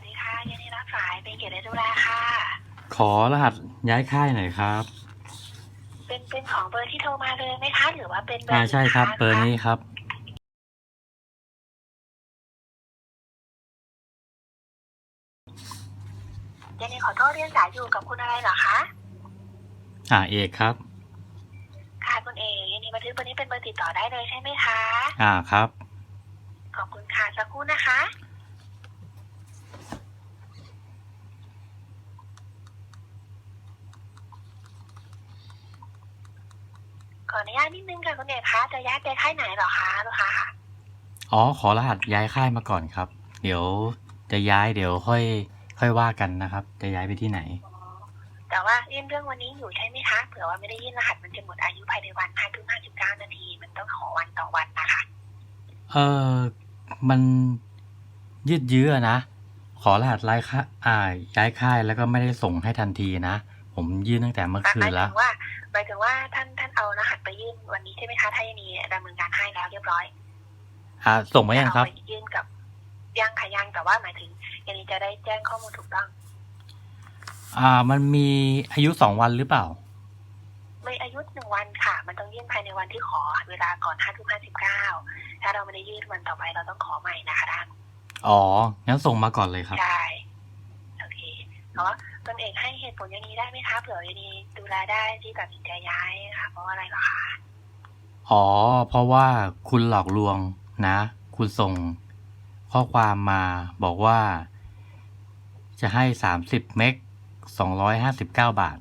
สดีค่ะยินดีรับสายเป็นเกียรติได้ดูแลค่ะ ขอรหัสย้ายค่ายหน่อยครับ เป็นเป็นของเบอร์ที่โทรมาเลยไหมคะ หรือว่าเป็นเบอร์อ่าใช่ครับลูกาเบอร์นี้ครับ ยินดีขอโทษเรียนสายอยู่กับคุณอะไรเหรอคะอ่าเอกครับ ค่ะคุณเอยินดีบันทึกเบอร์นี้เป็นเบอร์ติดต่อได้เลยใช่ไหมคะ อ่าครับ ขอบคุณค่ะสักครู่นะคะ ขออนุญาตนิดนึงค่ะคุณเอกคะจะย้ายไปค่ายไหนเหรอคะลูกค้าค่ะอ๋อขอรหัสย้ายค่ายมาก่อนครับ เดี๋ยวจะย้ายเดี๋ยวค่อย ค่อยว่ากันนะครับ จะย้ายไปที่ไหน แต่ว่ายื่นเรื่องวันนี้อยู่ใช่ไหมคะเผื่อว่าไม่ได้ยื่นรหัสมันจะหมดอายุภายในวันห้าทุ่มห้าสิบเก้านาที มันต้องขอวันต่อวันนะคะเออมันยืดเยื้อนะ ขอรหัสย้ายค่ายอ่าย้ายค่ายแล้วก็ไม่ได้ส่งให้ทันทีนะ ผมยื่นตั้งแต่เมื่อหคืมานยแล้ถึวงว่า หมายถึงว่าท่านท่านเอารหัสไปยื่นวันนี้ใช่ไหมคะถ้ายังมีดำเนินการให้แล้วเรียบร้อย อ่า ส่งมายังครับจะเอาไปยื่นกับยังค่ะยังแต่ว่าหมายถึงอย่างนี้จะได้แจ้งข้อมูลถูกต้อง อ่า มันมีอายุสองวันหรือเปล่า ไม่อายุหนึ่งวันค่ะ มันต้องยื่นภายในวันที่ขอเวลาก่อนห้าทุ่มห้าสิบเก้าถ้าเราไม่ได้ยื่นวันต่อไปเราต้องขอใหม่นะคะท่านอ๋อ งั้นส่งมาก่อนเลยครับ ใช่ โอเคเพราะว่า ตนเองให้เหตุผลอย่างนี้ได้ไหมคะเผื่อยินีดูแลได้ที่ตัดสินใจย้ายค่ะ เพราะอะไรเหรอคะอ๋อ เพราะว่าคุณหลอกลวงนะ คุณส่งข้อความมาบอกว่า จะให้30เมก259บาท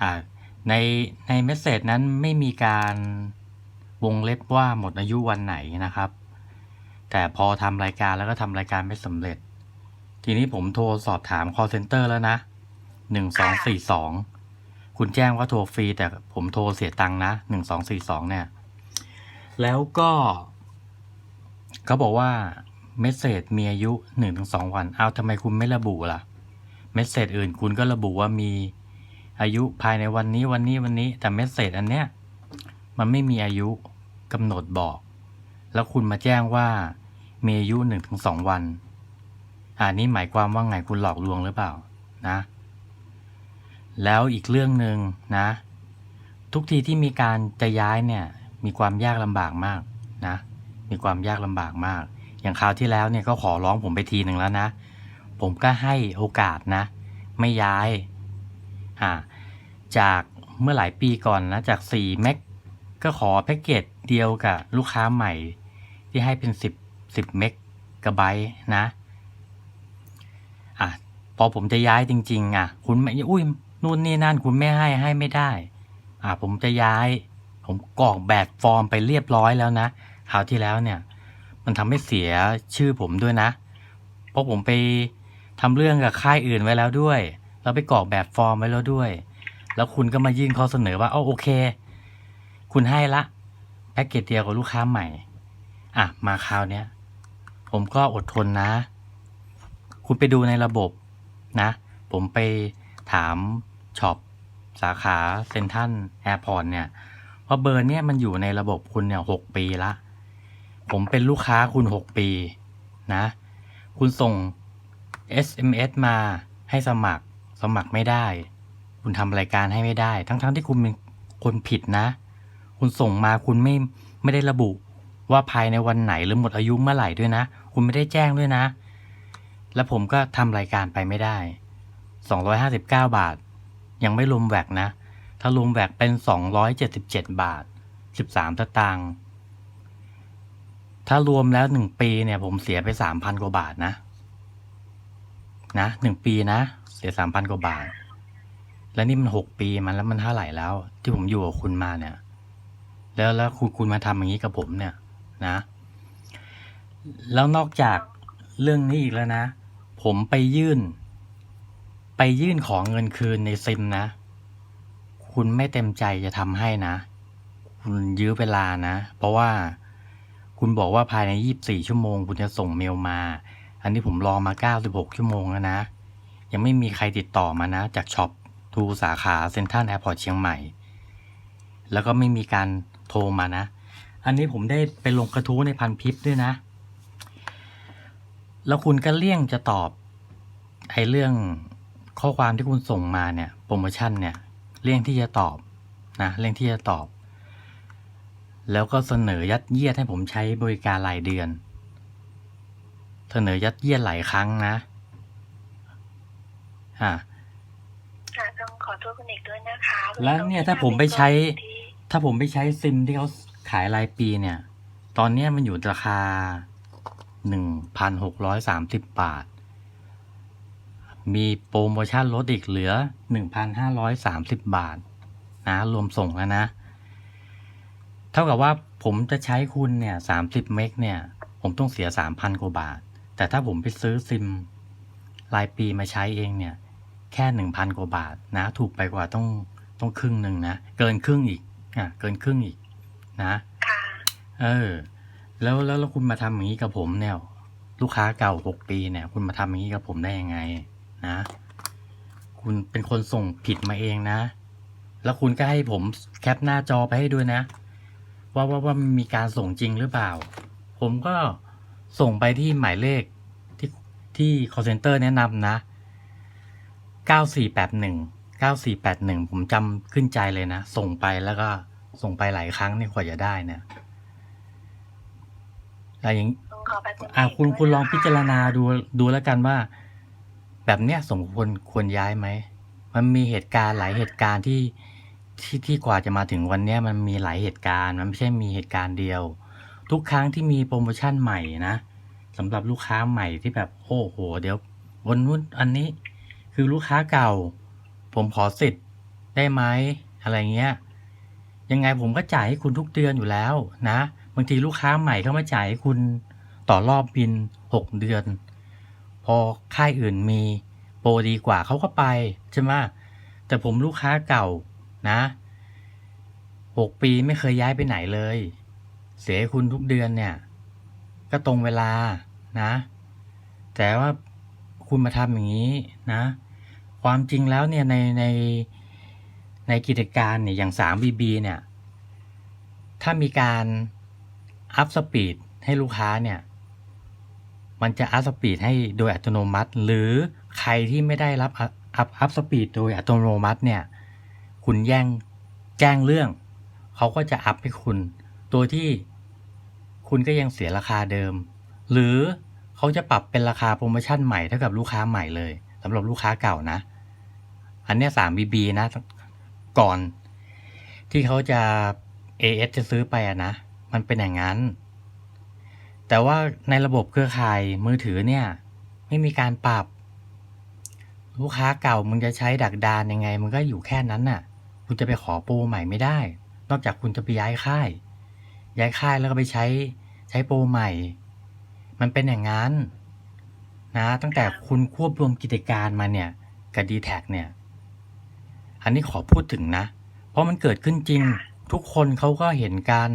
อ่า ในในเมสเซจนั้นไม่มีการวงเล็บว่าหมดอายุวันไหนนะครับ แต่พอทำรายการแล้วก็ทำรายการไม่สำเร็จ ทีนี้ผมโทรสอบถาม call center แล้วนะ1242คุณแจ้งว่าโทรฟรี แต่ผมโทรเสียตังค์นะหนึ่งสองสี่สองเนี่ย แล้วก็เขาบอกว่าเมสเซจมีอายุหนึ่งถึงสองวัน เอาทำไมคุณไม่ระบุล่ะ เมสเซจอื่นคุณก็ระบุว่ามีอายุภายในวันนี้วันนี้วันนี้ แต่เมสเซจอันเนี้ย มันไม่มีอายุกำหนดบอก แล้วคุณมาแจ้งว่ามีอายุหนึ่งถึงสองวัน อ่านี่หมายความว่าไงคุณหลอกลวงหรือเปล่านะ แล้วอีกเรื่องหนึ่งนะ ทุกทีที่มีการจะย้ายเนี่ยมีความยากลำบากมากนะ มีความยากลำบากมาก อย่างคราวที่แล้วเนี่ยก็ขอร้องผมไปทีหนึ่งแล้วนะ ผมก็ให้โอกาสนะ ไม่ย้ายอ่าจากเมื่อหลายปีก่อนนะจาก4เมกก็ขอแพ็กเกจเดียวกับลูกค้าใหม่ ที่ให้เป็น 10 10เมกกะไบต์นะ อะพอผมจะย้ายจริง ๆ อะ คุณไม่อุ้ยนู่นนี่นั่นคุณไม่ให้ให้ไม่ได้ อ่าผมจะย้าย ผมกรอกแบบฟอร์มไปเรียบร้อยแล้วนะคราวที่แล้วเนี่ย มันทำให้เสียชื่อผมด้วยนะ เพราะผมไปทำเรื่องกับค่ายอื่นไว้แล้วด้วยแล้วไปกรอกแบบฟอร์มไว้แล้วด้วย แล้วคุณก็มายื่นข้อเสนอว่าอ๋อโอเค คุณให้ละแพ็กเกจเดียวกับลูกค้าใหม่ อะ มาคราวเนี้ย ผมก็อดทนนะ คุณไปดูในระบบนะ ผมไปถามช็อปสาขาเซ็นทัลแอร์พอร์ตเนี่ยว่าเบอร์เนี่ยมันอยู่ในระบบคุณเนี่ยหกปีละ ผมเป็นลูกค้าคุณหกปีนะ คุณส่ง SMS มาให้สมัครสมัครไม่ได้ คุณทำรายการให้ไม่ได้ ทั้งๆทที่คุณเป็นคนผิดนะ คุณส่งมาคุณไม่ไม่ได้ระบุว่าภายในวันไหนหรือหมดอายุเมื่อไหร่ด้วยนะ คุณไม่ได้แจ้งด้วยนะ แล้วผมก็ทำรายการไปไม่ได้ 259 บาท ยังไม่รวมแวกนะ ถ้ารวมแวกเป็น 277 บาท 13ตตางค์ถ้ารวมแล้ว 1 ปีเนี่ย ผมเสียไป 3,000 กว่าบาทนะ นะ1ปีนะ เสีย 3,000 กว่าบาท แล้วนี่มัน 6 ปีมันแล้วมันเท่าไหร่แล้ว ที่ผมอยู่กับคุณมาเนี่ย แล้วแล้วคุณคุณมาทำอย่างนี้กับผมเนี่ยนะ แล้วนอกจากเรื่องนี้อีกแล้วนะ ผมไปยื่น ไปยื่นขอเงินคืนในซิมนะ คุณไม่เต็มใจจะทำให้นะ คุณยื้อเวลานะ เพราะว่าคุณบอกว่าภายใน 24 ชั่วโมง คุณจะส่งเมลมา อันนี้ผมรอมา 96 ชั่วโมงแล้วนะ ยังไม่มีใครติดต่อมานะ จากช็อปทูสาขาเซ็นทรัลแอร์พอร์ตเชียงใหม่ แล้วก็ไม่มีการโทรมานะ อันนี้ผมได้ไปลงกระทู้ในพันทิปด้วยนะ แล้วคุณก็เลี่ยงจะตอบไอเรื่องข้อความที่คุณส่งมาเนี่ยโปรโมชั่นเนี่ยเลี่ยงที่จะตอบนะเลี่ยงที่จะตอบ แล้วก็เสนอยัดเยียดให้ผมใช้บริการรายเดือน เสนอยัดเยียดหลายครั้งนะอ่าค่ะต้องขอโทษคุณเอกด้วยนะคะแล้วเนี่ยถ้าผมไปใช้ที่ถ้าผมไปใช้ซิมที่เขาขายรายปีเนี่ย ตอนเนี้ยมันอยู่ราคา หนึ่งพันหกร้อยสามสิบบาท มีโปรโมชั่นลดอีกเหลือหนึ่งพันห้าร้อยสามสิบบาทนะรวมส่งแล้วนะ เท่ากับว่าผมจะใช้คุณเนี่ยสามสิบเมกเนี่ย ผมต้องเสียสามพันกว่าบาท แต่ถ้าผมไปซื้อซิมรายปีมาใช้เองเนี่ย แค่หนึ่งพันกว่าบาทนะ ถูกไปกว่าต้องต้องครึ่งหนึ่งนะ เกินครึ่งอีกอะเกินครึ่งอีกนะค่ะเออ แล้วแล้วแล้วคุณมาทำอย่างนี้กับผมเนี่ย ลูกค้าเก่าหกปีเนี่ย คุณมาทำอย่างนี้กับผมได้ยังไง นะ คุณเป็นคนส่งผิดมาเองนะ แล้วคุณก็ให้ผมแคปหน้าจอไปให้ด้วยนะ ว่าว่าว่ามีการส่งจริงหรือเปล่า ผมก็ส่งไปที่หมายเลขที่ที่ call center แนะนำนะ 9481 9481 ผมจำขึ้นใจเลยนะ ส่งไปแล้วก็ส่งไปหลายครั้งเนี่ยกว่าจะได้เนี่ย อะไรอย่างต้องขอไปคุณอะคุณเกด้วยคุณลองนะะพิจารณาดูดูแล้วกันว่า แบบเนี้ยสมควรควรย้ายไหมมันมีเหตุการณ์หลายเหตุการณ์ที่ที่ที่กว่าจะมาถึงวันเนี้ยมันมีหลายเหตุการณ์ มันไม่ใช่มีเหตุการณ์เดียว ทุกครั้งที่มีโปรโมชั่นใหม่นะสำหรับลูกค้าใหม่ที่แบบโอ้โห เดี๋ยววันนู้นอันนี้คือลูกค้าเก่า ผมขอสิทธิ์ได้ไหมอะไรเงี้ยยังไงผมก็จ่ายให้คุณทุกเดือนอยู่แล้วนะ บางทีลูกค้าใหม่เข้ามาจ่ายให้คุณต่อรอบบินหกเดือน พอค่ายอื่นมีโปรดีกว่าเขาก็ไปใช่ไหมแต่ผมลูกค้าเก่านะหกปีไม่เคยย้ายไปไหนเลย เสียคุณทุกเดือนเนี่ย ก็ตรงเวลานะ แต่ว่าคุณมาทำอย่างนี้นะ ความจริงแล้วเนี่ยในในในกิจการเนี่ยอย่าง 3BB เนี่ย ถ้ามีการ อัพสปีดให้ลูกค้าเนี่ยมันจะอัพสปีดให้โดยอัตโนมัติ หรือใครที่ไม่ได้รับอัพอัพสปีดโดยอัตโนมัติเนี่ยคุณแย่งแจ้งเรื่อง เขาก็จะอัพให้คุณโดยที่คุณก็ยังเสียราคาเดิม หรือเขาจะปรับเป็นราคาโปรโมชั่นใหม่เท่ากับลูกค้าใหม่เลยสำหรับลูกค้าเก่านะ อันเนี้สามบีบีนะ ก่อนที่เขาจะ AS จะซื้อไปอะนะ มันเป็นอย่างนั้น แต่ว่าในระบบเครือข่ายมือถือเนี่ย ไม่มีการปรับ ลูกค้าเก่ามึงจะใช้ดักดานยังไงมันก็อยู่แค่นั้นน่ะ คุณจะไปขอโปรใหม่ไม่ได้ นอกจากคุณจะไปย้ายค่าย ย้ายค่ายแล้วก็ไปใช้ใช้โปรใหม่ มันเป็นอย่างนั้นนะตั้งแต่คุณควบรวมกิจการมาเนี่ยกับ d t แทเนี่ย อันนี้ขอพูดถึงนะ เพราะมันเกิดขึ้นจริง ทุกคนเขาก็เห็นกัน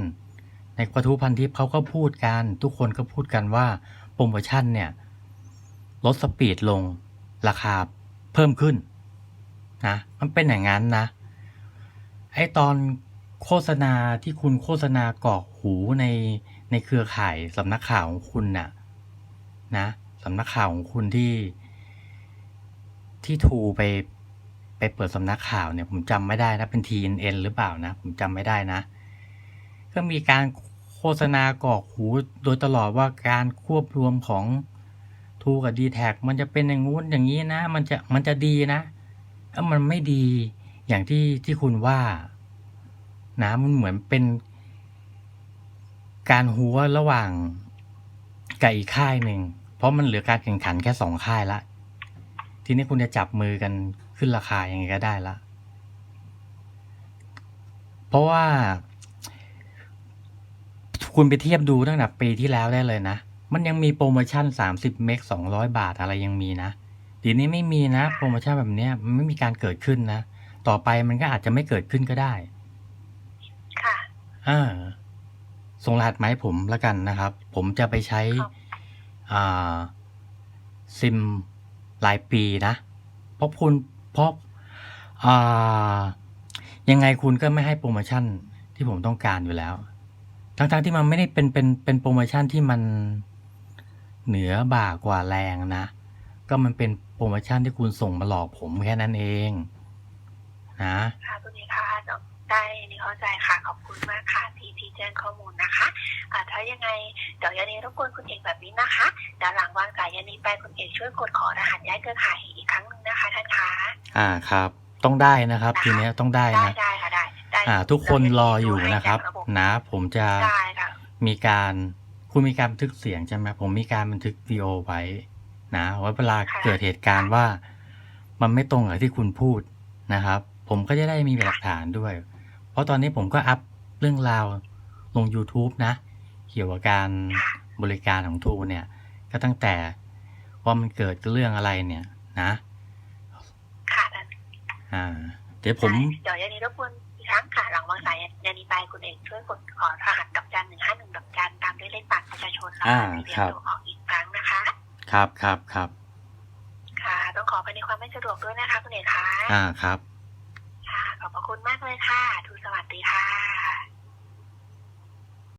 ในกระทู้พันทิปเขาก็พูดกัน ทุกคนก็พูดกันว่าโปรโมชั่นเนี่ย ลดสปีดลงราคาเพิ่มขึ้นนะมันเป็นอย่างนั้นนะ ไอตอนโฆษณาที่คุณโฆษณากอกหูในในเครือข่ายสำนักข่าวของคุณน่ะนะสำนักข่าวของคุณที่ที่ทูไปไปเปิดสำนักข่าวเนี่ย ผมจำไม่ได้นะ เป็น TNN หรือเปล่านะ ผมจำไม่ได้นะ ก็มีการโฆษณากอกหูโดยตลอดว่าการควบรวมของทูกับ d t แท็มันจะเป็นอย่างงู้นอย่างนี้นะ มันจะมันจะดีนะเอ้ามันไม่ดีอย่างที่ที่คุณว่านะมันเหมือนเป็นการหัวระหว่างกับอีกค่ายหนึ่ง เพราะมันเหลือการแข่งขันแค่สองค่ายละ ทีนี้คุณจะจับมือกันขึ้นราคายังไงก็ได้ละ เพราะว่า คุณไปเทียบดูตั้งแต่ปีที่แล้วได้เลยนะ มันยังมีโปรโมชั่น 30 เมก 200 บาทอะไรยังมีนะเดี๋ยวนี้ไม่มีนะ โปรโมชั่นแบบเนี้ยมันไม่มีการเกิดขึ้นนะ ต่อไปมันก็อาจจะไม่เกิดขึ้นก็ได้ ค่ะ อ่า ส่งรหัสมาให้ผมแล้วกันนะครับ ผมจะไปใช้ครับอ่า ซิมรายปีนะเพราะคุณเพราะอ่า ยังไงคุณก็ไม่ให้โปรโมชั่นที่ผมต้องการอยู่แล้ว ทั้งๆที่มันไม่ได้เป็นเป็นเป็นโปรโมชั่นที่มันเหนือบ่ากว่าแรงนะ ก็ก็มันเป็นโปรโมชั่นที่คุณส่งมาหลอกผมแค่นั้นเอง นะค่ะคุณเอกค่ะได้นี่เข้าใจค่ะ ขอบคุณมากค่ะที่ที่แจ้งข้อมูลนะคะอ่าถ้ายังไงเดี๋ยวยันนี้รบกวนคุณเอกแบบนี้นะคะเดี๋ยวหลังวางสายยันนี้ไปคุณเอกช่วยกดขอรหัสย้ายเครือข่ายอีกครั้งหนึงนะคะท่านคะอ่าครับ ต้องได้นะครับ ทีเนี้ยต้องได้ได้นะได้ค่ะได้ได้ อ่า ทุกคนรออยู่เดี๋วนะครับให้แจ้งนะ ผมจะได้ค่ะมีการคุณมีการบันทึกเสียงใช่ไหมผมมีการบันทึกวิดีโอไว้ นะไว้เวลาค่ะเกิดเหตุการณ์ว่า มันไม่ตรงกับที่คุณพูดนะครับ ผมก็จะได้มีหลักฐานด้วย เพราะตอนนี้ผมก็อัพเรื่องราวลง YouTube นะ เกี่ยวกับการค่ะบริการของทูเนี่ย ก็ตั้งแต่ว่ามันเกิดเรื่องอะไรเนี่ยนะ ค่ะท่านอ่า เดี๋ยวผมได้เดี๋ยวยันนี้รบกวน อีกครั้งค่ะ หลังวางสายยันนี้ไปคุณเอกช่วยกดขอรหัสดอกจันหนึ่งห้าหนึ่งดอกจันตามด้วยเลขบัตรประชาชนแล้วอ่าก็ทะเบียนครับตัวของอีกครั้งนะคะ ครับครับครับค่ะ ต้องขอไปในความไม่สะดวกด้วยนะคะคุณเอกค่ะอ่าครับ ค่ะ ขอบพระคุณมากเลยค่ะทูสวัสดีค่ะ